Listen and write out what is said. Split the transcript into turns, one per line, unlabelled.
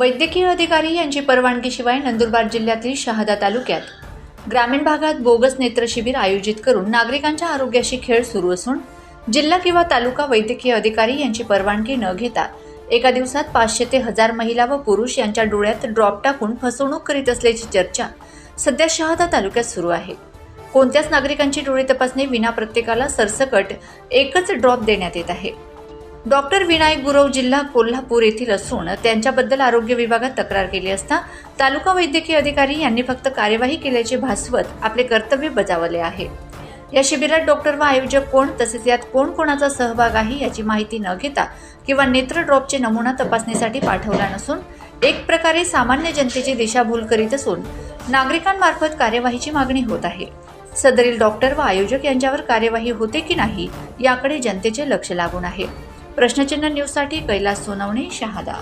वैद्यकीय अधिकारी यांची परवानगीशिवाय नंदुरबार जिल्ह्यातील शहादा तालुक्यात ग्रामीण भागात बोगस नेत्र शिबिर आयोजित करून नागरिकांच्या आरोग्याशी खेळ सुरू असून जिल्हा किंवा तालुका वैद्यकीय अधिकारी यांची परवानगी न घेता एका दिवसात पाचशे ते हजार महिला व पुरुष यांच्या डोळ्यात ड्रॉप टाकून फसवणूक करीत असल्याची चर्चा सध्या शहादा तालुक्यात सुरू आहे. कोणत्याच नागरिकांची डोळे तपासणी विना प्रत्येकाला सरसकट एकच ड्रॉप देण्यात येत आहे. डॉक्टर विनायक गुरव जिल्हा कोल्हापूर येथील असून त्यांच्याबद्दल आरोग्य विभागात तक्रार केली असता तालुका वैद्यकीय अधिकारी यांनी फक्त कार्यवाही केल्याचे भासवत आपले कर्तव्य बजावले आहे. या शिबिरात डॉक्टर व आयोजक कोण तसेच यात कोण कोणाचा सहभाग आहे याची माहिती न घेता किंवा नेत्र ड्रॉपचे नमुना तपासणीसाठी पाठवला नसून एक प्रकारे सामान्य जनतेची दिशाभूल करीत असून नागरिकांमार्फत कार्यवाहीची मागणी होत आहे. सदरील डॉक्टर व आयोजक यांच्यावर कार्यवाही होते की नाही याकडे जनतेचे लक्ष लागून आहे. प्रश्नचिन्ह न्यूजसाठी कैलास सोनवणे शहादा.